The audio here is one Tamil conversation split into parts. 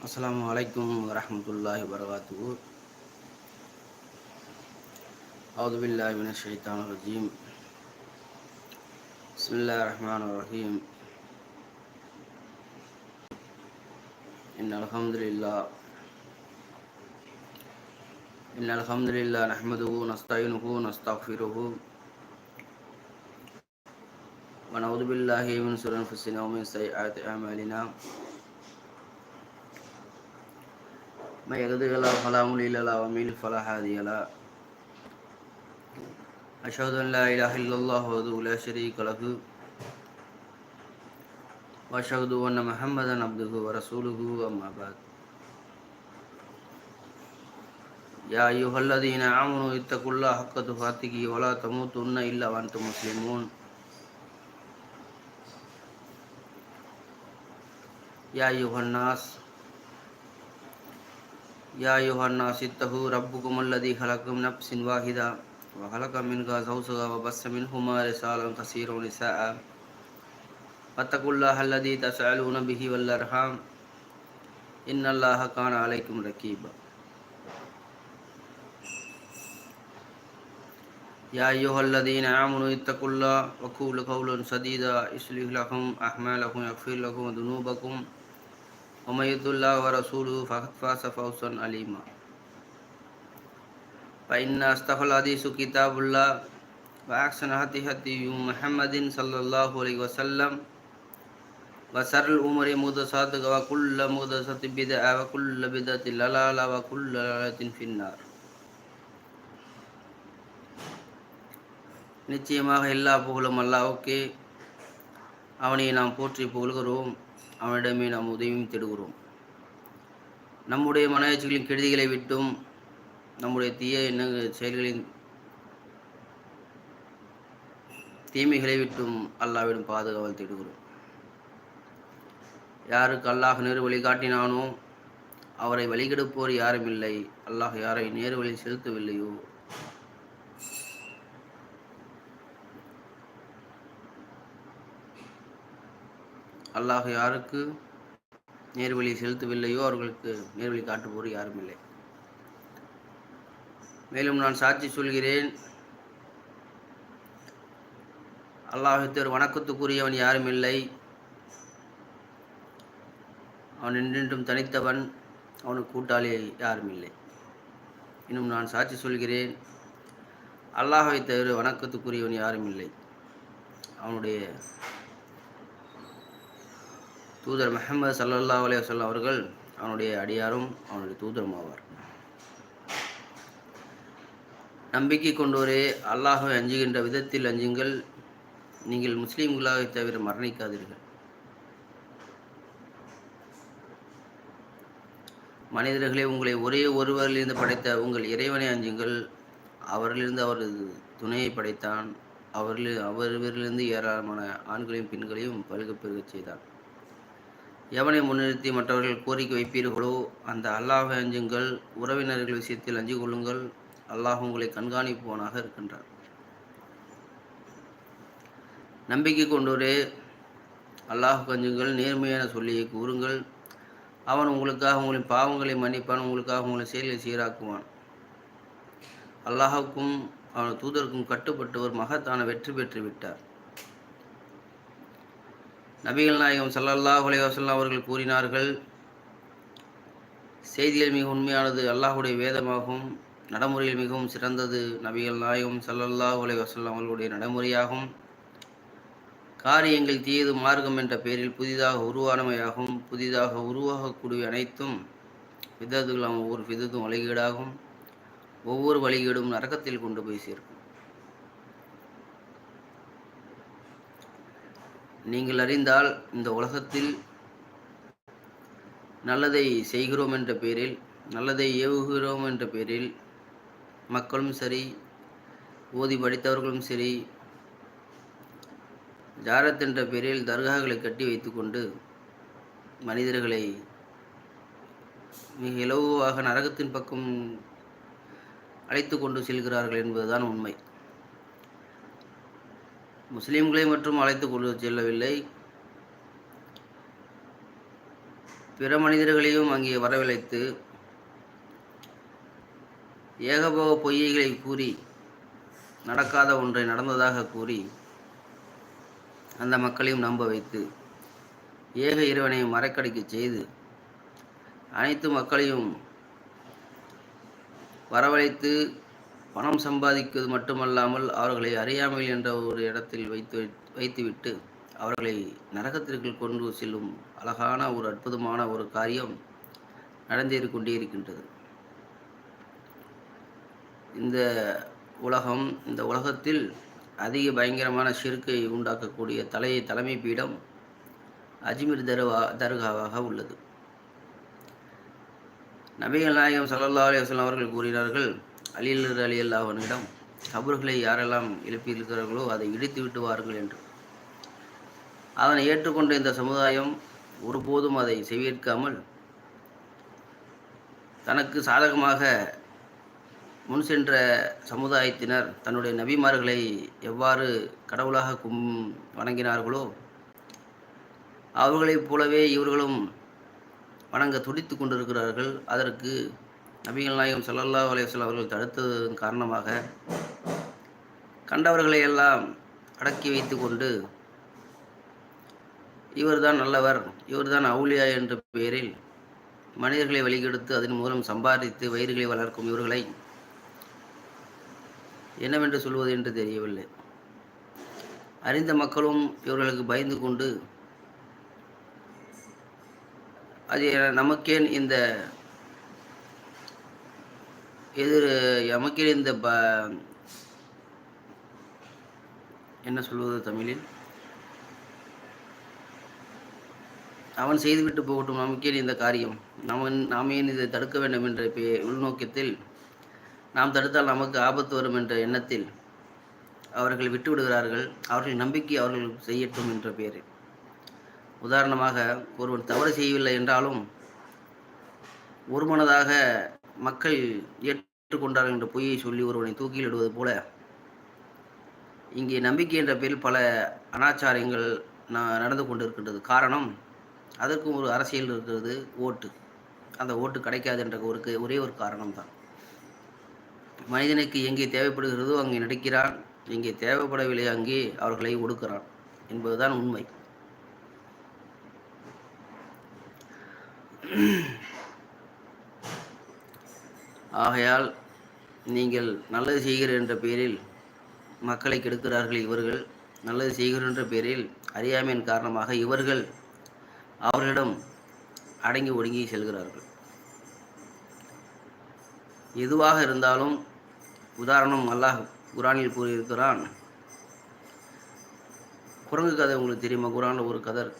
السلام عليكم ورحمة الله وبركاته أعوذ بالله من الشيطان الرجيم بسم الله الرحمن الرحيم إن الحمد لله إن الحمد لله نحمده ونستعينه ونستغفره ونعوذ بالله من شرور أنفسنا ومن سيئات أعمالنا ما يهده الله فلا مضل له ومن يضلل فلا هادي له أشهد أن لا إله إلا الله وحده لا شريك له وأشهد أن محمدا عبده ورسوله أما بعد يا أيها الذين آمنوا اتقوا الله حق تقاته ولا تموتن إلا وأنتم مسلمون يا أيها الناس يا أيها الناس اتقوا ربكم الذي خلقكم من نفس واحدة وخلق منها زوجها وبث منهما رسالا كثيرا ونساء واتقوا الله الذي تسألون به والأرحام إن الله كان عليكم رقيبا يا أيها الذين آمنوا اتقوا الله وقولوا قولا سديدا يصلح لكم أعمالكم يغفر لكم ذنوبكم ومن يطع الله ورسوله فقد فاز فوزا عليما فإن أصدق الحديث كتاب الله وأحسن هدي هدي محمد صلى الله عليه وسلم وشر الأمور محدثاتها وكل محدثة بدعة وكل بدعة ضلالة وكل ضلالة في النار நிச்சயமாக எல்லா புகழும் அல்லாவுக்கே அவனை நாம் போற்றி புகழ்கிறோம் அவனிடமே நாம் உதவியும் தேடுகிறோம். நம்முடைய மனவச்சிகளின் கெடுதிகளை விட்டும் நம்முடைய தீய எண்ண செயல்களின் தீமைகளை விட்டும் அல்லாவிடம் பாதுகாவல் தேடுகிறோம். யாருக்கு அல்லாஹ் நேரு வழிகாட்டினானோ அவரை வழிகெடுப்போர் யாரும் இல்லை. அல்லாஹ் யாரை நேரு வழி செலுத்தவில்லையோ அல்லாஹ் யாருக்கு நேர்வழி செலுத்தவில்லையோ அவர்களுக்கு நேர்வழி காட்டுவோர் யாரும் இல்லை மேலும் நான் சாட்சி சொல்கிறேன் அல்லாஹத்தர் வணக்கத்துக்குரியவன் யாரும் இல்லை அவன் என்றென்றும் தனித்தவன் அவனுக்கு கூட்டாளி யாரும் இல்லை இன்னும் நான் சாட்சி சொல்கிறேன் அல்லாஹை தவிர வணக்கத்துக்குரியவன் யாரும் இல்லை அவனுடைய தூதர் மெஹமது சல்லல்லா அலையம் அவர்கள் அவனுடைய அடியாரும் அவனுடைய தூதரும் ஆவார். நம்பிக்கை கொண்டோரே அல்லாஹை அஞ்சுகின்ற விதத்தில் அஞ்சுங்கள். நீங்கள் முஸ்லீம்களாக தவிர மரணிக்காதீர்கள். மனிதர்களே உங்களை ஒரே ஒருவரிலிருந்து படைத்த உங்கள் இறைவனை அஞ்சுங்கள். அவரிலிருந்து அவரது துணையை படைத்தான். அவரில் அவரிலிருந்து ஏராளமான ஆண்களையும் பெண்களையும் பல்க பெருகச் செய்தான். எவனை முன்னிறுத்தி மற்றவர்கள் கோரிக்கை வைப்பீர்களோ அந்த அல்லாஹை அஞ்சுங்கள் உறவினர்கள் விஷயத்தில் அஞ்சு கொள்ளுங்கள். அல்லாஹ் உங்களை கண்காணிப்பவனாக இருக்கின்றார் நம்பிக்கை கொண்டோரே அல்லாஹ் கஞ்சுங்கள் நேர்மையான சொல்லியை கூறுங்கள். அவன் உங்களுக்காக உங்களின் பாவங்களை மன்னிப்பான் உங்களுக்காக உங்களை செயலை சீராக்குவான். அல்லாஹுக்கும் அவன் தூதருக்கும் கட்டுப்பட்டவர் மகத்தான வெற்றி பெற்று விட்டார் நபிகள் நாயகம் சல்லல்லாஹ் அலைவாசல்லாம் அவர்கள் கூறினார்கள் செய்திகள் மிக உண்மையானது அல்லாஹுடைய வேதமாகும் நடைமுறையில் மிகவும் சிறந்தது நபிகள் நாயகம் சல்லல்லாஹ் அலைவாசல்லாம் அவர்களுடைய நடைமுறையாகும். காரியங்கள் தீயது மார்க்கம் என்ற பெயரில் புதிதாக உருவானமையாகும். புதிதாக உருவாகக்கூடிய அனைத்தும் விதத்துகளாம் ஒவ்வொரு விதத்தும் வழிகீடாகும். ஒவ்வொரு வழிகீடும் நரக்கத்தில் கொண்டு போய் சேர்க்கும். நீங்கள் அறிந்தால் இந்த உலகத்தில் நல்லதை செய்கிறோம் என்ற பெயரில் நல்லதை ஏவுகிறோம் என்ற பெயரில் மக்களும் சரி ஓதி படித்தவர்களும் சரி ஜாரத் என்ற பெயரில் தர்காக்களை கட்டி வைத்துக்கொண்டு மனிதர்களை மிக இலவாக நரகத்தின் பக்கம் அழைத்து கொண்டு செல்கிறார்கள் என்பதுதான் உண்மை. முஸ்லீம்களை மட்டும் அழைத்து கொண்டு செல்லவில்லை. பிற மனிதர்களையும் அங்கே வரவழைத்து ஏகபோக பொய்யைகளை கூறி நடக்காத ஒன்றை நடந்ததாக கூறி அந்த மக்களையும் நம்ப வைத்து ஏக இறைவனை மறைக்கடிக்க செய்து அனைத்து மக்களையும் வரவழைத்து பணம் சம்பாதிப்பது மட்டுமல்லாமல் அவர்களை அறியாமல் என்ற ஒரு இடத்தில் வைத்து வைத்துவிட்டு அவர்களை நரகத்திற்கு கொண்டு செல்லும் அழகான ஒரு அற்புதமான ஒரு காரியம் நடந்தேறி கொண்டே இருக்கின்றது. இந்த உலகம் இந்த உலகத்தில் அதிக பயங்கரமான சிறுக்கை உண்டாக்கக்கூடிய தலை தலைமை பீடம் அஜ்மீர் தருவா தர்காவாக உள்ளது. நபிகள் நாயகம் சல்லல்லா அலிவசல்லாம் அவர்கள் கூறினார்கள் அலில் அலியல் அவனிடம் கபர்களை யாரெல்லாம் எழுப்பியிருக்கிறார்களோ அதை இடித்து விட்டுவார்கள் என்று. அதனை ஏற்றுக்கொண்ட இந்த சமுதாயம் ஒருபோதும் அதை செவியேற்காமல் தனக்கு சாதகமாக முன் சென்ற சமுதாயத்தினர் தன்னுடைய நபிமார்களை எவ்வாறு கடவுளாக கும் வணங்கினார்களோ அவர்களைப் போலவே இவர்களும் வணங்க துடித்து கொண்டிருக்கிறார்கள். அதற்கு நபிகள் நாயகம் சல்லல்லா அலையம் அவர்கள் தடுத்ததன் காரணமாக கண்டவர்களை எல்லாம் அடக்கி வைத்து கொண்டு இவர்தான் நல்லவர் இவர்தான் அவுலியா என்ற பெயரில் மனிதர்களை வழிகெடுத்து அதன் மூலம் சம்பாதித்து வயிறுகளை வளர்க்கும் இவர்களை என்னவென்று சொல்வது என்று தெரியவில்லை. அறிந்த மக்களும் இவர்களுக்கு பயந்து கொண்டு அது நமக்கேன் இந்த எதிர் நமக்கேன் இந்த ப என்ன சொல்வது தமிழில்? அவன் செய்துவிட்டு போகட்டும் நமக்கே இந்த காரியம். நமன் நாம் ஏன் இதை தடுக்க வேண்டும் என்ற உள்நோக்கத்தில் நாம் தடுத்தால் நமக்கு ஆபத்து வரும் என்ற எண்ணத்தில் அவர்கள் விட்டு விடுகிறார்கள் அவர்கள் நம்பிக்கை அவர்கள் செய்யட்டும் என்ற பெயர் உதாரணமாக ஒருவன் தவறு செய்யவில்லை என்றாலும் ஒரு மனதாக மக்கள் ஏற்றுக்கொண்டார்கள் என்ற பொய்யை சொல்லி ஒருவனை தூக்கிலிடுவது போல. இங்கே நம்பிக்கை என்ற பேரில் பல அனாச்சாரங்கள் நடந்து கொண்டிருக்கின்றது. காரணம் அதற்கும் ஒரு அரசியல் இருக்கிறது ஓட்டு. அந்த ஓட்டு கிடைக்காது என்ற ஒரு ஒரே ஒரு காரணம் தான் மனிதனுக்கு எங்கே தேவைப்படுகிறதோ அங்கே நடிக்கிறான். எங்கே தேவைப்படவில்லை அங்கே அவர்களை ஒடுக்கிறான் என்பதுதான் உண்மை. ஆகையால் நீங்கள் நல்லது செய்கிற என்ற பெயரில் மக்களை கெடுக்கிறார்கள் இவர்கள். நல்லது செய்கிற என்ற பெயரில் அறியாமையின் காரணமாக இவர்கள் அவர்களிடம் அடங்கி ஒடுங்கி செல்கிறார்கள். எதுவாக இருந்தாலும் உதாரணம் அல்லாஹ் குரானில் கூறியிருக்கிறான் குரங்கு கதை உங்களுக்கு தெரியுமா? குரானில் ஒரு கதர்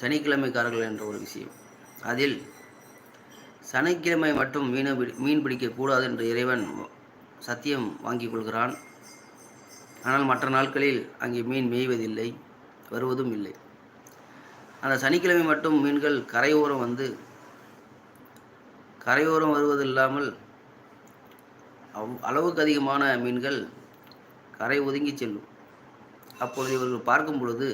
சனிக்கிழமைக்காரர்கள் என்ற ஒரு விஷயம். அதில் சனிக்கிழமை மட்டும் மீன மீன் பிடிக்கக்கூடாது என்று இறைவன் சத்தியம் வாங்கிக் கொள்கிறான். ஆனால் மற்ற நாட்களில் அங்கே மீன் மேய்வதில்லை வருவதும் இல்லை. அந்த சனிக்கிழமை மட்டும் மீன்கள் கரையோரம் வந்து கரையோரம் வருவதில்லாமல் அவ் அளவுக்கு அதிகமான மீன்கள் கரை ஒதுங்கி செல்லும். அப்பொழுது இவர்கள் பார்க்கும் பொழுது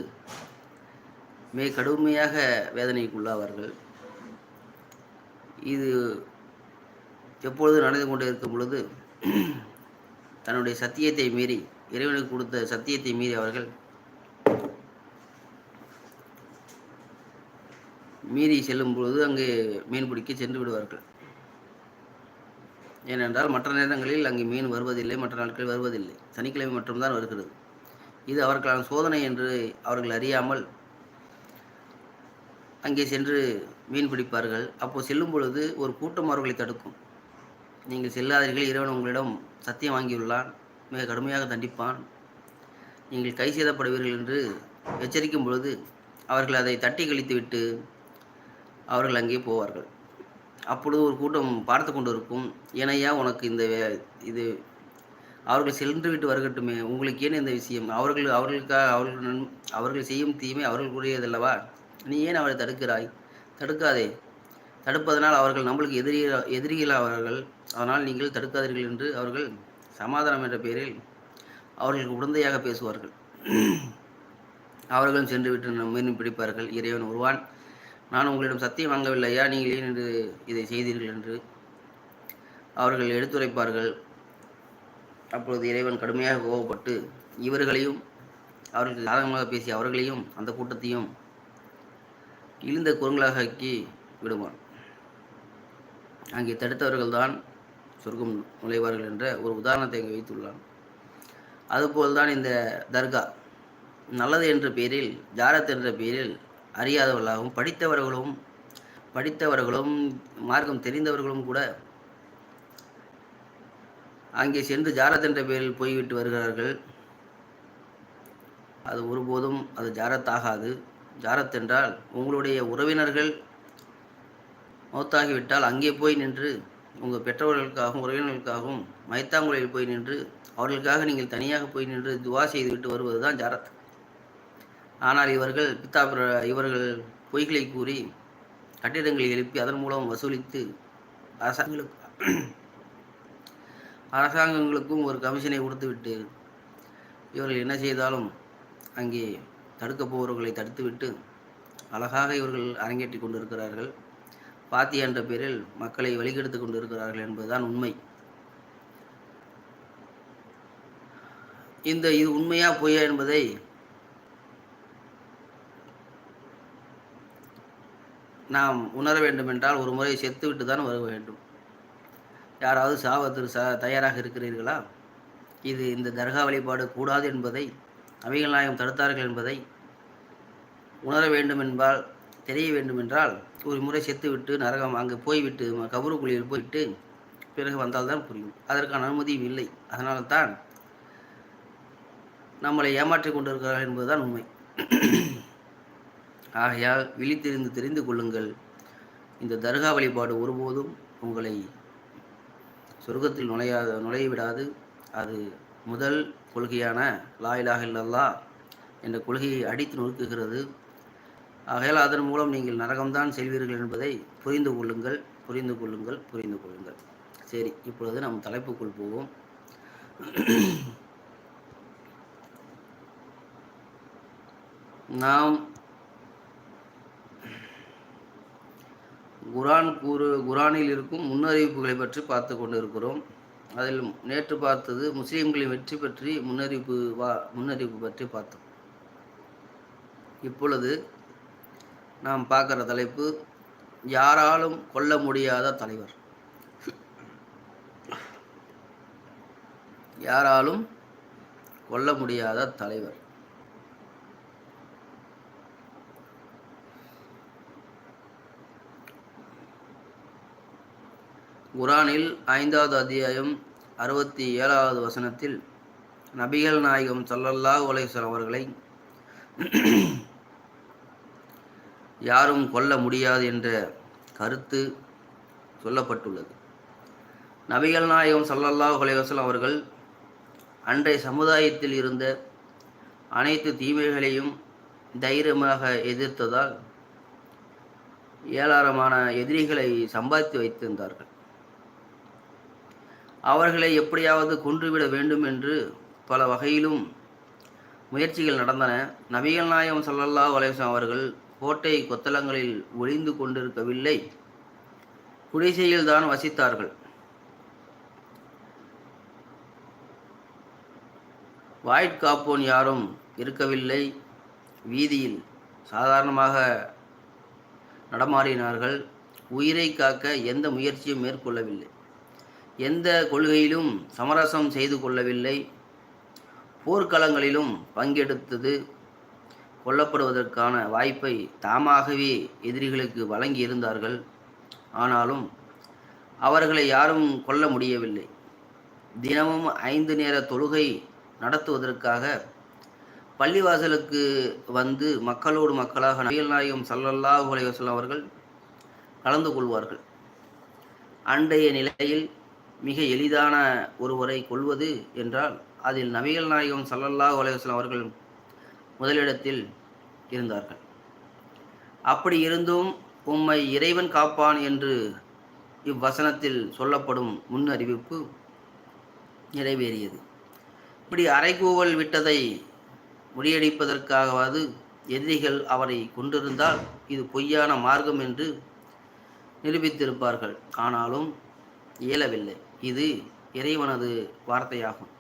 மிக கடுமையாக வேதனைக்குள்ளாவார்கள். இது எப்பொழுது நடந்து கொண்டே இருக்கும் பொழுது தன்னுடைய சத்தியத்தை மீறி இறைவனுக்கு கொடுத்த சத்தியத்தை மீறி அவர்கள் மீறி செல்லும் பொழுது அங்கே மீன் பிடிக்க சென்று விடுவார்கள். ஏனென்றால் மற்ற நேரங்களில் அங்கே மீன் வருவதில்லை மற்ற நாட்கள் வருவதில்லை. சனிக்கிழமை மட்டும்தான் வருகிறது. இது அவர்களான சோதனை என்று அவர்கள் அறியாமல் அங்கே சென்று மீன் பிடிப்பார்கள். அப்போது செல்லும் பொழுது ஒரு கூட்டம் அவர்களை தடுக்கும். நீங்கள் செல்லாதீர்கள். இறைவன் உங்களிடம் சத்தியம் வாங்கியுள்ளான். மிக கடுமையாக தண்டிப்பான். நீங்கள் கை செய்தப்படுவீர்கள் என்று எச்சரிக்கும் பொழுது அவர்கள் அதை தட்டி கழித்துவிட்டு அவர்கள் அங்கே போவார்கள். அப்பொழுது ஒரு கூட்டம் பார்த்து கொண்டு இருக்கும் ஏனையா உனக்கு இந்த இது அவர்கள் சென்று விட்டு வருகட்டுமே. உங்களுக்கு ஏன் இந்த விஷயம்? அவர்கள் அவர்களுக்காக அவர்கள் அவர்கள் செய்யும் தீமை அவர்களுக்குரியதல்லவா நீ ஏன் அவரை தடுக்கிறாய்? தடுக்காதே. தடுப்பதனால் அவர்கள் நம்மளுக்கு எதிரி எதிரிகள் அவர்கள் அதனால் நீங்கள் தடுக்காதீர்கள் என்று அவர்கள் சமாதானம் என்ற பெயரில் அவர்களுக்கு உடந்தையாக பேசுவார்கள். அவர்களும் சென்று விட்டு மீன் பிடிப்பார்கள். இறைவன் உருவான் நான் உங்களிடம் சத்தியம் வாங்கவில்லையா நீங்கள் ஏன் என்று இதை செய்தீர்கள் என்று அவர்கள் எடுத்துரைப்பார்கள். அப்பொழுது இறைவன் கடுமையாக கோபப்பட்டு இவர்களையும் அவர்களுக்கு சாதகமாக பேசி அவர்களையும் அந்த கூட்டத்தையும் இழிந்த குரங்களாக ஆக்கி விடுவான். அங்கே தடுத்தவர்கள்தான் சொர்க்கம் நுழைவார்கள் என்ற ஒரு உதாரணத்தை இங்கே வைத்துள்ளான். அதுபோல்தான் இந்த தர்கா. நல்லது என்ற பெயரில் ஜாரத் என்ற பெயரில் அறியாதவர்களாகவும் படித்தவர்களும் படித்தவர்களும் மார்க்கம் தெரிந்தவர்களும் கூட அங்கே சென்று ஜாரத் என்ற பெயரில் போய்விட்டு வருகிறார்கள். அது ஒருபோதும் அது ஜாரத் ஆகாது. ஜாரத் என்றால் உங்களுடைய உறவினர்கள் மௌத்தாகிவிட்டால் அங்கே போய் நின்று உங்கள் பெற்றவர்களுக்காகவும் உறவினர்களுக்காகவும் மைத்தாங்குழையில் போய் நின்று அவர்களுக்காக நீங்கள் தனியாக போய் நின்று துவா செய்துவிட்டு வருவது தான் ஜாரத். ஆனால் இவர்கள் பித்தா இவர்கள் பொய்களை கூறி கட்டிடங்களை எழுப்பி அதன் மூலம் வசூலித்து அரசாங்கங்களுக்கு அரசாங்கங்களுக்கும் ஒரு கமிஷனை கொடுத்துவிட்டு இவர்கள் என்ன செய்தாலும் அங்கே தடுக்கப் போவர்களை தடுத்துவிட்டு அழகாக இவர்கள் அரங்கேற்றி கொண்டிருக்கிறார்கள். பாத்தி என்ற பேரில் மக்களை வழிகெடுத்து கொண்டிருக்கிறார்கள் என்பதுதான் உண்மை. இந்த இது உண்மையா பொய்யா என்பதை நாம் உணர வேண்டுமென்றால் ஒரு முறை செத்துவிட்டு தான் வர வேண்டும். யாராவது சாவத்திற்கு ச தயாராக இருக்கிறீர்களா? இது இந்த தர்கா வழிபாடு கூடாது என்பதை அவைகள் நாயகம் தடுத்தார்கள் என்பதை உணர வேண்டும் என்பால் தெரிய வேண்டுமென்றால் ஒரு முறை செத்துவிட்டு நரகம் அங்கே போய்விட்டு கபருக்குழியில் போய்விட்டு பிறகு வந்தால்தான் புரியும். அதற்கான அனுமதியும் இல்லை. அதனால தான் நம்மளை ஏமாற்றிக் கொண்டிருக்கிறார்கள் என்பதுதான் உண்மை. ஆகையால் விழித்திருந்து தெரிந்து கொள்ளுங்கள். இந்த தர்கா வழிபாடு ஒருபோதும் உங்களை சொர்க்கத்தில் நுழையாத நுழைய விடாது அது முதல் கொள்கையான லாயிலாக இல்லல்லா என்ற கொள்கையை அடித்து நொறுக்குகிறது. ஆகையால் அதன் மூலம் நீங்கள் நரகம்தான் செல்வீர்கள் என்பதை புரிந்து கொள்ளுங்கள் புரிந்து கொள்ளுங்கள் புரிந்து கொள்ளுங்கள். சரி இப்பொழுது நம் தலைப்புக்குள் போவோம். நாம் குரான் கூறு குரானில் இருக்கும் முன்னறிவிப்புகளை பற்றி பார்த்து கொண்டிருக்கிறோம். அதில் நேற்று பார்த்தது முஸ்லீம்களின் வெற்றி பற்றி முன்னறிவிப்பு வா முன்னறிவிப்பு பற்றி பார்த்தோம். இப்பொழுது நாம் பார்க்குற தலைப்பு யாராலும் கொல்ல முடியாத தலைவர். யாராலும் கொல்ல முடியாத தலைவர். குரானில் ஐந்தாவது அத்தியாயம் அறுபத்தி ஏழாவது வசனத்தில் நபிகள் நாயகம் சல்லல்லாஹ் உலேஸ்வரம் அவர்களை யாரும் கொல்ல முடியாது என்ற கருத்து சொல்லப்பட்டுள்ளது. நபிகள் நாயகம் சல்லல்லாஹ் உலேவசலம் அவர்கள் அன்றைய சமுதாயத்தில் இருந்த அனைத்து தீமைகளையும் தைரியமாக எதிர்த்ததால் ஏராளமான எதிரிகளை சம்பாதித்து வைத்திருந்தார்கள். அவர்களை எப்படியாவது கொன்றுவிட வேண்டும் என்று பல வகையிலும் முயற்சிகள் நடந்தன. நபிகள் நாயகம் சல்லல்லா வலேசம் அவர்கள் கோட்டை கொத்தளங்களில் ஒளிந்து கொண்டிருக்கவில்லை. குடிசையில் தான் வசித்தார்கள். வாய்ட்காப்போன் யாரும் இருக்கவில்லை. வீதியில் சாதாரணமாக நடமாறினார்கள் உயிரை காக்க எந்த முயற்சியும் மேற்கொள்ளவில்லை. எந்த கொள்கையிலும் சமரசம் செய்து கொள்ளவில்லை. போர்க்களங்களிலும் பங்கெடுத்தது கொல்லப்படுவதற்கான வாய்ப்பை தாமாகவே எதிரிகளுக்கு வழங்கி இருந்தார்கள் ஆனாலும் அவர்களை யாரும் கொல்ல முடியவில்லை. தினமும் ஐந்து நேர தொழுகை நடத்துவதற்காக பள்ளிவாசலுக்கு வந்து மக்களோடு மக்களாக நபிகள் நாயகம் சல்லல்லாஹு அலைவசல்லம் அவர்கள் கலந்து கொள்வார்கள். அன்றைய நிலையில் மிக எளிதான ஒருவரை கொள்வது என்றால் அதில் நபிகள் நாயகம் சல்லல்லாஹ் அலைவாஸ்லாம் அவர்கள் முதலிடத்தில் இருந்தார்கள். அப்படி இருந்தும் உம்மை இறைவன் காப்பான் என்று இவ்வசனத்தில் சொல்லப்படும் முன் அறிவிப்பு நிறைவேறியது. இப்படி அரைகூவல் விட்டதை முறியடிப்பதற்காகவாது எதிரிகள் அவரை கொண்டிருந்தால் இது பொய்யான மார்க்கம் என்று நிரூபித்திருப்பார்கள். ஆனாலும் இயலவில்லை. இது இறைவனது வார்த்தையாகும்.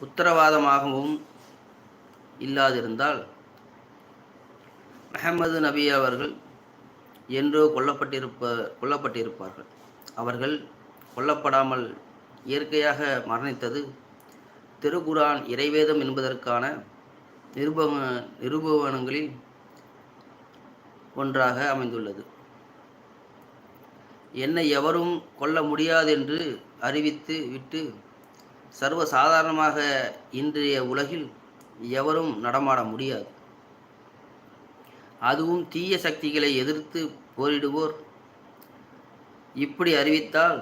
உத்தரவாதமாகவும் இல்லாதிருந்தால் அஹமது நபி அவர்கள் என்றோ கொல்லப்பட்டிருப்ப கொல்லப்பட்டிருப்பார்கள். அவர்கள் கொல்லப்படாமல் இயற்கையாக மரணித்தது திருக்குரான் இறைவேதம் என்பதற்கான நிருபவ நிருபவனங்களில் ஒன்றாக அமைந்துள்ளது. என்னை எவரும் கொல்ல முடியாது என்று அறிவித்து விட்டு சர்வ சாதாரணமாக இன்றைய உலகில் எவரும் நடமாட முடியாது. அதுவும் தீய சக்திகளை எதிர்த்து போரிடுவோர். இப்படி அறிவித்தால்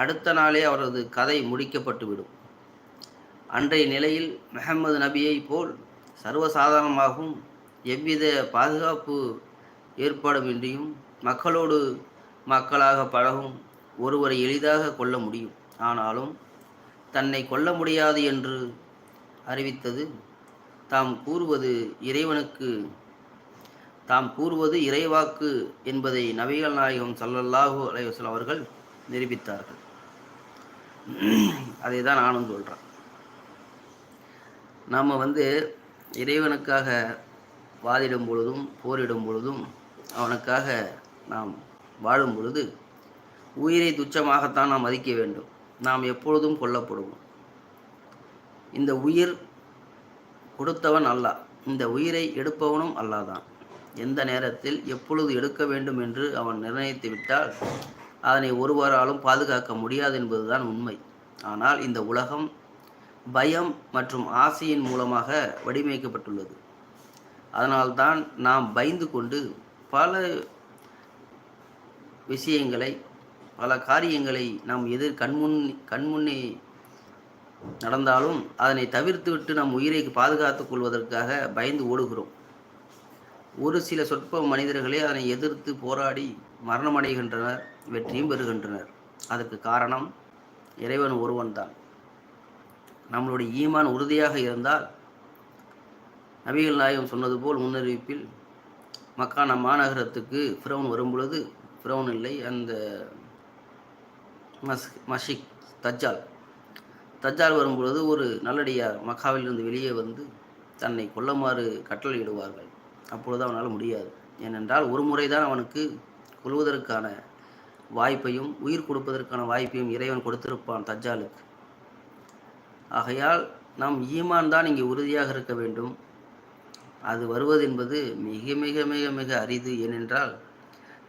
அடுத்த நாளே அவரது கதை முடிக்கப்பட்டுவிடும். அன்றைய நிலையில் மெஹம்மது நபியை போல் சர்வசாதாரணமாகவும் எவ்வித பாதுகாப்பு ஏற்பாடுமின்றியும் மக்களோடு மக்களாக பழகும் ஒருவரை எளிதாக கொல்ல முடியும். ஆனாலும் தன்னை கொல்ல முடியாது என்று அறிவித்தது தாம் கூறுவது இறைவனுக்கு தாம் கூறுவது இறைவாக்கு என்பதை நபிகள் நாயகம் சல்லல்லாஹு அலைவசல் அவர்கள் நிரூபித்தார்கள். அதை தான் நானும் சொல்கிறேன் நாம் வந்து இறைவனுக்காக வாதிடும் பொழுதும் போரிடும் பொழுதும் அவனுக்காக நாம் வாழும் பொழுது உயிரை துச்சமாகத்தான் நாம் மதிக்க வேண்டும். நாம் எப்பொழுதும் கொல்லப்படுவோம். இந்த உயிர் கொடுத்தவன் அல்ல இந்த உயிரை எடுப்பவனும் அல்லாதான். எந்த நேரத்தில் எப்பொழுது எடுக்க வேண்டும் என்று அவன் நிர்ணயித்து விட்டால் அதனை ஒருவராலும் பாதுகாக்க முடியாது என்பதுதான் உண்மை. ஆனால் இந்த உலகம் பயம் மற்றும் ஆசையின் மூலமாக வடிவமைக்கப்பட்டுள்ளது. அதனால்தான் நாம் பயந்து கொண்டு பல விஷயங்களை பல காரியங்களை நாம் எதிர் கண்முன் கண்முன்னே நடந்தாலும் அதனை தவிர்த்து விட்டு நம் உயிரை பாதுகாத்துக் கொள்வதற்காக பயந்து ஓடுகிறோம். ஒரு சில சொற்ப மனிதர்களே அதனை எதிர்த்து போராடி மரணமடைகின்றனர் வெற்றியும் பெறுகின்றனர். அதற்கு காரணம் இறைவன் ஒருவன் தான் நம்மளுடைய ஈமான் உறுதியாக இருந்தால் நபிகள் நாயகம் சொன்னது போல் முன்னறிவிப்பில் மக்கான மாநகரத்துக்கு ஃபிரௌன் வரும்பொழுது பொழுது இல்லை அந்த மஸ் மஷிக் தஜ்ஜால். தஜ்ஜால் வரும்பொழுது ஒரு நல்லடியார் மக்காவிலிருந்து வெளியே வந்து தன்னை கொல்லமாறு கட்டளையிடுவார்கள். அப்பொழுது அவனால் முடியாது. ஏனென்றால் ஒரு முறை தான் அவனுக்கு கொள்வதற்கான வாய்ப்பையும் உயிர் கொடுப்பதற்கான வாய்ப்பையும் இறைவன் கொடுத்திருப்பான் தஜ்ஜாலுக்கு. ஆகையால் நாம் ஈமான் தான் இங்கே உறுதியாக இருக்க வேண்டும். அது வருவது என்பது மிக மிக மிக மிக அரிது. ஏனென்றால்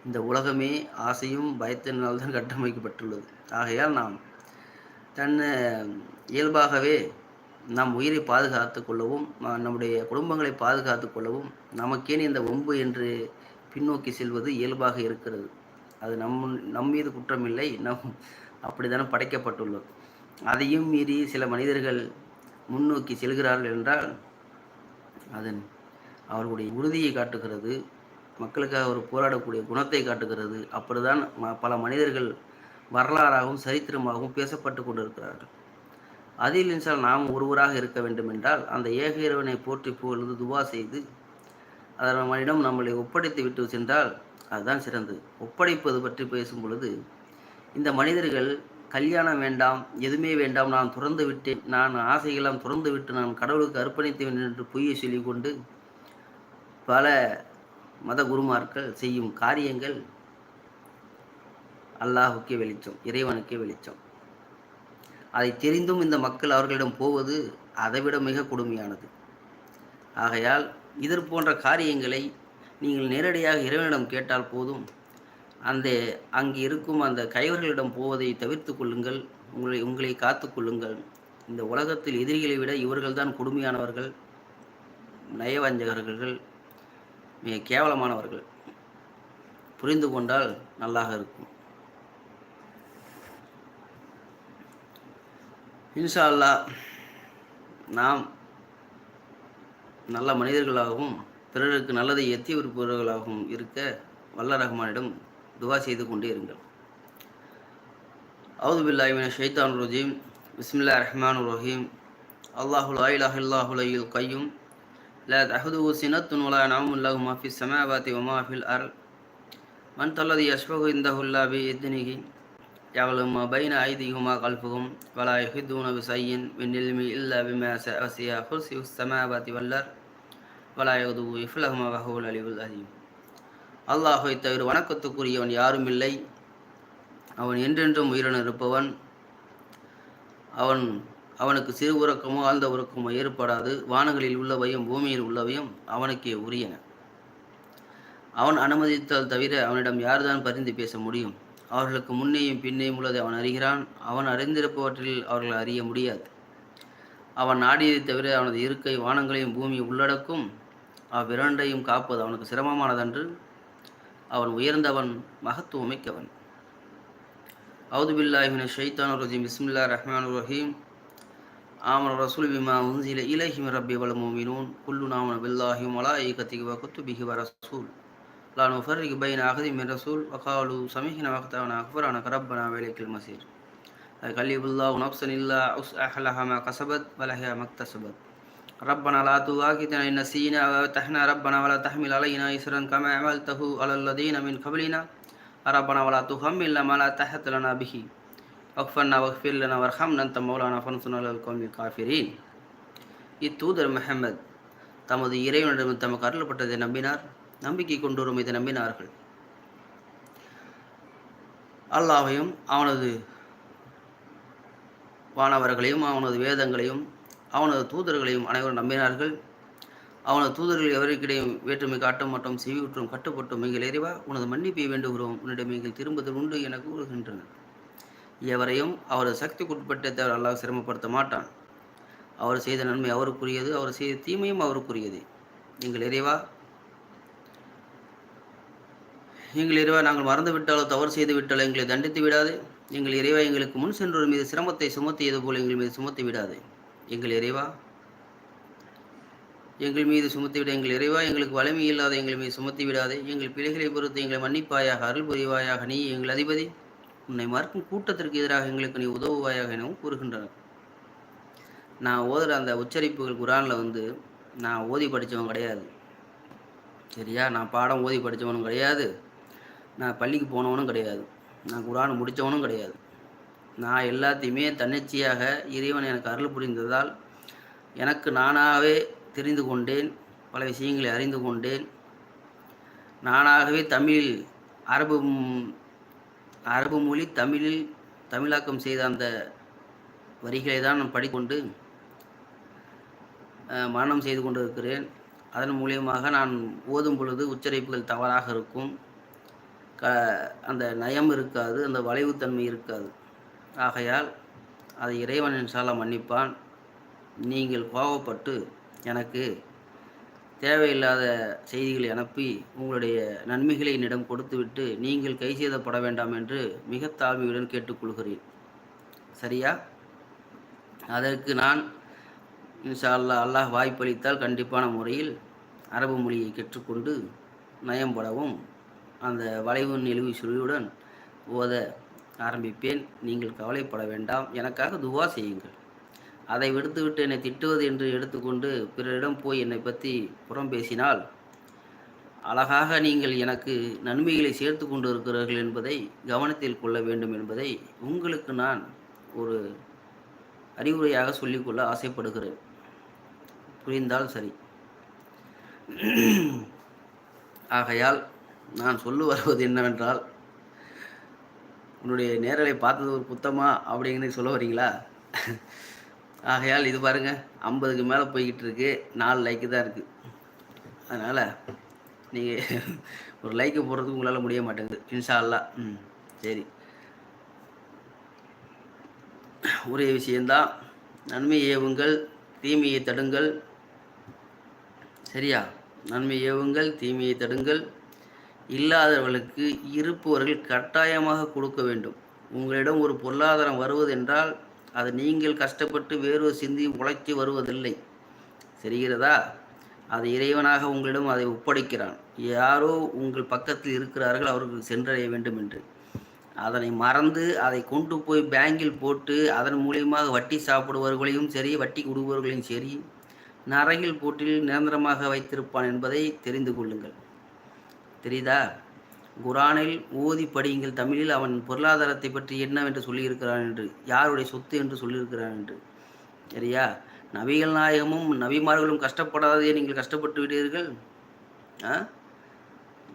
இந்த உலகமே ஆசையும் பயத்தினால் தான் கட்டமைக்கப்பட்டுள்ளது. ஆகையால் நாம் தன்னை இயல்பாகவே நம் உயிரை பாதுகாத்து கொள்ளவும் நம்முடைய குடும்பங்களை பாதுகாத்து கொள்ளவும் நமக்கேன் இந்த ஒம்பு என்று பின்னோக்கி செல்வது இயல்பாக இருக்கிறது. அது நம் நம் மீது குற்றமில்லை நம் அப்படித்தானே படைக்கப்பட்டுள்ளோம் அதையும் மீறி சில மனிதர்கள் முன்னோக்கி செல்கிறார்கள் என்றால் அதன் அவர்களுடைய உறுதியை காட்டுகிறது. மக்களுக்காக ஒரு போராடக்கூடிய குணத்தை காட்டுகிறது. அப்படிதான் பல மனிதர்கள் வரலாறாகவும் சரித்திரமாகவும் பேசப்பட்டு கொண்டிருக்கிறார்கள். அதில் இன்சால் நாம் ஒருவராக இருக்க வேண்டும் என்றால் அந்த ஏக இறைவனை போற்றி புகழ்ந்து துவா செய்து அதை நம்மளிடம் நம்மளை ஒப்படைத்து விட்டு சென்றால் அதுதான் சிறந்தது. ஒப்படைப்பது பற்றி பேசும் பொழுது இந்த மனிதர்கள் கல்யாணம் வேண்டாம் எதுவுமே வேண்டாம் நான் துறந்து விட்டேன் நான் ஆசைகளாம் துறந்து விட்டு நான் கடவுளுக்கு அர்ப்பணித்தேன் என்று பொய்யை சொல்லிக்கொண்டு பல மத குருமார்கள் செய்யும் காரியங்கள் அல்லாஹுக்கே வெளிச்சம் இறைவனுக்கே வெளிச்சம். அதை தெரிந்தும் இந்த மக்கள் அவர்களிடம் போவது அதைவிட மிக கொடுமையானது. ஆகையால் இதர் போன்ற காரியங்களை நீங்கள் நேரடியாக இறைவனிடம் கேட்டால் போதும். அந்த அங்கு இருக்கும் அந்த கைவர்களிடம் போவதை தவிர்த்து கொள்ளுங்கள். உங்களை உங்களை காத்து கொள்ளுங்கள். இந்த உலகத்தில் எதிரிகளை விட இவர்கள்தான் கொடுமையானவர்கள் நயவஞ்சகர்கள் மிக கேவலமானவர்கள். புரிந்து கொண்டால் நல்லாக இருக்கும். இன்ஷா அல்லா நாம் நல்ல மனிதர்களாகவும் பிறருக்கு நல்லதை எத்தி விருப்பவர்களாகவும் இருக்க வல்ல ரஹ்மானிடம் துவா செய்து கொண்டே இருங்கள். அவுது பில்லாஹிமின ஷைத்தான் ரஜீம். பிஸ்மில்லா ரஹ்மான் ரஹீம். அல்லாஹுல் ஆயிலாஹ் அல்லாஹுலையில் கையும். لا تأخذه سنة ولا نوم له ما في السماوات وما في الأرض من ذا الذي يشفع عنده إلا بإذنه يعلم ما بين أيديهم وما خلفهم ولا يحيطون بشيء من علمه إلا بما شاء وسع كرسيه السماوات والأرض ولا يغدو يفلهما وهو العلي العظيم அல்லாஹை தவிர வணக்கத்துக்குரியவன் யாரும் இல்லை அவன் என்றென்றும் உயிரின இருப்பவன் அவன் அவனுக்கு சிறு உறக்கமோ ஆழ்ந்த உறக்கமோ ஏற்படாது. வானங்களில் உள்ளவையும் பூமியில் உள்ளவையும் அவனுக்கே உரியன. அவன் அனுமதித்தால் தவிர அவனிடம் யார்தான் பரிந்து பேச முடியும்? அவர்களுக்கு முன்னேயும் பின்னேயும் உள்ளதை அவன் அறிகிறான். அவன் அறிந்திருப்பவற்றில் அவர்கள் அறிய முடியாது. அவன் நாடியதை தவிர அவனது இருக்கை வானங்களையும் பூமியை உள்ளடக்கும். அவ்விரண்டையும் காப்பது அவனுக்கு சிரமமானதன்று. அவன் உயர்ந்தவன் மகத்துவமிக்கவன் அவுதுபில்லாஹின ஷைத்தான் ரஜீம். பிஸ்மில்லா ரஹ்மான் ரஹீம். آمن الرسول بما أنزل إليه من ربي والمؤمنون كلنا آمن بالله وملائكته وكتبه ورسول لا نفرق بين أحد من رسول وقالوا سمعنا وقتنا غفرانك ربنا وإليك المصير. لا يكلف الله نفسا إلا وسعها لها ما كسبت ولها ما اكتسبت. ربنا لا تؤاخذنا إن نسينا وتحنا ربنا ولا تحمل علينا إسرا كما عملته على الذين من قبلنا. ربنا ولا تحملنا ما لا طاقة لنا به. அக்ஃபன்னா வக்ஃபிர் லனா வர்ஹம் நன் தம்மௌலான ஃபன் சொன்னால் கோமி காஃபிரீன் இத்தூதர் மெஹமத் தமது இறைவனிடம் தமக்கு அருளப்பட்டதை நம்பினார். நம்பிக்கை கொண்டுவரும் இதை நம்பினார்கள். அல்லாவையும் அவனது வானவர்களையும் அவனது வேதங்களையும் அவனது தூதர்களையும் அனைவரும் நம்பினார்கள். அவனது தூதர்கள் எவருக்கிடையும் வேற்றுமை காட்டும் மற்றும் செவியுற்றும் கட்டுப்பட்டும். நீங்கள் எறிவா உனது மன்னிப்பை வேண்டுகிறோம். உன்னிடம் நீங்கள் திரும்புதல் உண்டு என கூறுகின்றனர். எவரையும் அவரது சக்திக்குட்பட்ட தவிர அல்லாஹ் சிரமப்படுத்த மாட்டான். அவர் செய்த நன்மை அவருக்குரியது அவர் செய்த தீமையும் அவருக்குரியது. எங்கள் இறைவா எங்கள் இறைவா நாங்கள் மறந்து விட்டாலோ தவறு செய்து விட்டாலோ எங்களை தண்டித்து விடாது. எங்கள் இறைவா எங்களுக்கு முன் சென்றோர் மீது சிரமத்தை சுமத்தியது போல் எங்கள் மீது சுமத்தி விடாது. எங்கள் இறைவா எங்கள் மீது சுமத்தி விட எங்கள் இறைவா எங்களுக்கு வலிமை இல்லாத எங்கள் மீது சுமத்தி விடாதே. எங்கள் பிள்ளைகளை பொறுத்து எங்களை மன்னிப்பாயாக அருள் புரிவாயாக நீ எங்கள் அதிபதி. உன்னை மறுக்கும் கூட்டத்திற்கு எதிராக எங்களுக்கு நீ உதவுவாயாக எனவும் கூறுகின்றனர். நான் ஓதுகிற அந்த உச்சரிப்புகள் குரானில் வந்து நான் ஓதி படித்தவன் கிடையாது. சரியா? நான் பாடம் ஓதி படித்தவனும் கிடையாது. நான் பள்ளிக்கு போனவனும் கிடையாது. நான் குரான் முடித்தவனும் கிடையாது. நான் எல்லாத்தையுமே தன்னிச்சையாக இறைவன் எனக்கு அருள் புரிந்ததால் எனக்கு நானாகவே தெரிந்து கொண்டேன் பல விஷயங்களை அறிந்து கொண்டேன். நானாகவே தமிழ் அரபு அரபு மொழி தமிழில் தமிழாக்கம் செய்த அந்த வரிகளை தான் நான் படிக்கொண்டு மரணம் செய்து கொண்டிருக்கிறேன். அதன் மூலியமாக நான் ஓதும் பொழுது உச்சரிப்புகள் தவறாக இருக்கும். க அந்த நயம் இருக்காது அந்த வளைவுத்தன்மை இருக்காது. ஆகையால் அதை இறைவன் இன்ஷால்லா மன்னிப்பான். நீங்கள் கோபப்பட்டு எனக்கு தேவையில்லாத செய்திகளை அனுப்பி உங்களுடைய நன்மைகளை என்னிடம் கொடுத்துவிட்டு நீங்கள் கை செய்தப்பட வேண்டாம் என்று மிக தாழ்மையுடன் கேட்டுக்கொள்கிறேன். சரியா? அதற்கு நான் இன்ஷா அல்லா அல்லாஹ் வாய்ப்பளித்தால் கண்டிப்பான முறையில் அரபு மொழியை கற்றுக்கொண்டு நயம்படவும் அந்த வளைவு நெளிவு சுழியுடன் ஓத ஆரம்பிப்பேன். நீங்கள் கவலைப்பட வேண்டாம். எனக்காக துவா செய்யுங்கள். அதை விடுத்துவிட்டு என்னை திட்டுவது என்று எடுத்துக்கொண்டு பிறரிடம் போய் என்னை பற்றி புறம் பேசினால் அழகாக நீங்கள் எனக்கு நன்மைகளை சேர்த்து கொண்டு இருக்கிறார்கள் என்பதை கவனத்தில் கொள்ள வேண்டும் என்பதை உங்களுக்கு நான் ஒரு அறிவுரையாக சொல்லிக்கொள்ள ஆசைப்படுகிறேன். புரிந்தால் சரி. ஆகையால் நான் சொல்லு வருவது என்னவென்றால் உன்னுடைய நேரலை பார்த்தது ஒரு புத்தமா அப்படிங்கிறது சொல்ல வரீங்களா? ஆகையால் இது பாருங்கள் ஐம்பதுக்கு மேலே போய்கிட்டு இருக்கு. நாலு லைக்கு தான் இருக்குது அதனால் நீங்கள் ஒரு லைக்கு போடுறதுக்கு உங்களால் முடிய மாட்டேங்குது. இன்ஷால்லா ம் சரி. ஒரே விஷயந்தான் நன்மை ஏவுங்கள் தீமையை தடுங்கள். சரியா? நன்மை ஏவுங்கள் தீமையை தடுங்கள். இல்லாதவர்களுக்கு இருப்பவர்கள் கட்டாயமாக கொடுக்க வேண்டும். உங்களிடம் ஒரு பொருளாதாரம் வருவதென்றால் அது நீங்கள் கஷ்டப்பட்டு வேறு சிந்தி உழைத்து வருவதில்லை. சரிகிறதா அது இறைவனாக உங்களிடம் அதை ஒப்படைக்கிறான். யாரோ உங்கள் பக்கத்தில் இருக்கிறார்கள் அவர்கள் சென்றடைய வேண்டும் என்று அதனை மறந்து அதை கொண்டு போய் பேங்கில் போட்டு அதன் மூலியமாக வட்டி சாப்பிடுபவர்களையும் சரி வட்டி கொடுப்பவர்களையும் சரி நரகில் போட்டில் நிரந்தரமாக வைத்திருப்பான் என்பதை தெரிந்து கொள்ளுங்கள். தெரியுதா? குரானில் ஓதி படியுங்கள். தமிழில் அவன் பொருளாதாரத்தை பற்றி என்னவென்று சொல்லியிருக்கிறான் என்று யாருடைய சொத்து என்று சொல்லியிருக்கிறான் என்று. சரியா? நபிகள் நாயகமும் நபிமார்களும் கஷ்டப்படாதே நீங்கள் கஷ்டப்பட்டு விடுவீர்கள்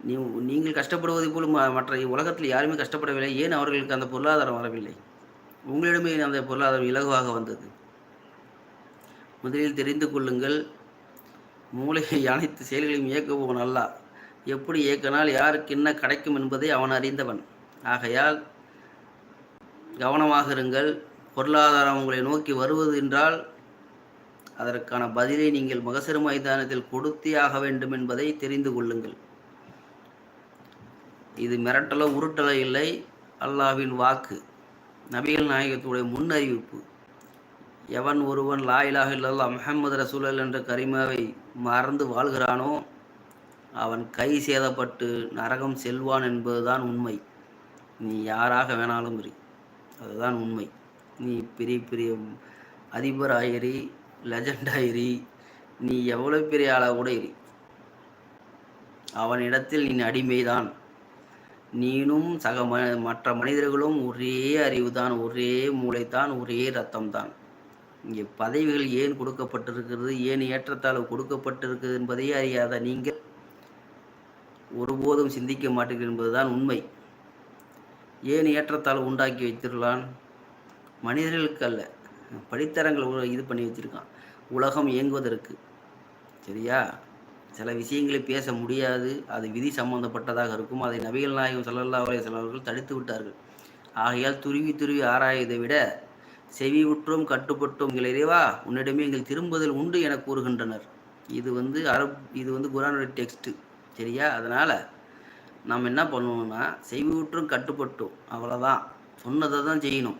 நீ நீங்கள் கஷ்டப்படுவது போல் மற்ற உலகத்தில் யாருமே கஷ்டப்படவில்லை. ஏன் அவர்களுக்கு அந்த பொருளாதாரம் வரவில்லை? உங்களிடமே அந்த பொருளாதாரம் இலகுவாக வந்தது. முதலில் தெரிந்து கொள்ளுங்கள். மூளையை அனைத்து செயல்களையும் இயக்கவும் நல்லா எப்படி இயக்கினால் யாருக்கு என்ன கிடைக்கும் என்பதை அவன் அறிந்தவன். ஆகையால் கவனமாக இருங்கள். பொருளாதாரம் உங்களை நோக்கி வருவது என்றால் அதற்கான பதிலை நீங்கள் மகசரு மைதானத்தில் கொடுத்தே ஆக வேண்டும் என்பதை தெரிந்து கொள்ளுங்கள். இது மிரட்டலோ உருட்டலோ இல்லை. அல்லாவின் வாக்கு. நபிகள் நாயகத்துடைய முன்னறிவிப்பு. எவன் ஒருவன் லாயிலாக இல்லல்லா முஹம்மது ரசூலல் என்ற கரிமாவை மறந்து வாழ்கிறானோ அவன் கை சேதப்பட்டு நரகம் செல்வான் என்பதுதான் உண்மை. நீ யாராக வேணாலும் இரு. அதுதான் உண்மை. நீ பெரிய பெரிய அதிபர் ஆயிரி லெஜண்ட் ஆயிரி நீ எவ்வளோ பெரிய ஆளாக கூட இரு. அவனிடத்தில் நீ அடிமைதான். நீனும் சக ம மற்ற மனிதர்களும் ஒரே அறிவு தான் ஒரே மூளைத்தான் ஒரே ரத்தம் தான் இங்கே பதவிகள் ஏன் கொடுக்கப்பட்டிருக்கிறது? ஏன் ஏற்றத்தாழ்வு கொடுக்கப்பட்டிருக்கிறது என்பதையே அறியாத நீங்கள் ஒருபோதும் சிந்திக்க மாட்டீர்கள் என்பதுதான் உண்மை. ஏன் ஏற்றத்தால் உண்டாக்கி வைத்திருக்கலாம் மனிதர்களுக்கு அல்ல படித்தரங்கள் இது பண்ணி வச்சுருக்கான். உலகம் இயங்குவதற்கு. சரியா? சில விஷயங்களை பேச முடியாது. அது விதி சம்பந்தப்பட்டதாக இருக்கும். அதை நபிகள் நாயகம் சல்லல்லா அலைய அவர்கள் தடுத்து விட்டார்கள். ஆகையால் துருவி துருவி ஆராயதை விட செவி உற்றும் கட்டுப்பட்டோம் எங்கள் இறைவா உன்னிடமே எங்கள் திரும்புதல் உண்டு என கூறுகின்றனர். இது வந்து அரப் இது வந்து குரானுடைய டெக்ஸ்ட்டு. சரியா? அதனால் நம்ம என்ன பண்ணணும்னா செய்வூற்றும் கட்டுப்பட்டும். அவ்வளோதான் சொன்னதை தான் செய்யணும்.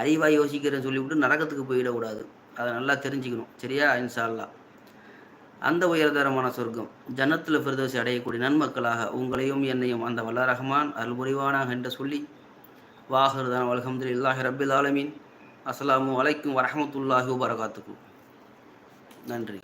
அறிவாக யோசிக்கிறேன்னு சொல்லிவிட்டு நடக்கத்துக்கு போயிடக்கூடாது. அதை நல்லா தெரிஞ்சுக்கணும். சரியா? இன்ஷால்லா அந்த உயர்தரமான சொர்க்கம். ஜன்னத்தில் பிரதோசி அடையக்கூடிய நன்மக்களாக உங்களையும் என்னையும் அந்த வல்ல ரஹ்மான் அருள் புரிவானாக என்று சொல்லி வாகருதான் அலமது இல்லாஹி ரபில் ஆலமீன். அஸ்லாம் வலைக்கும் வரமத்துல்லாஹி வரகாத்துக்கும் நன்றி.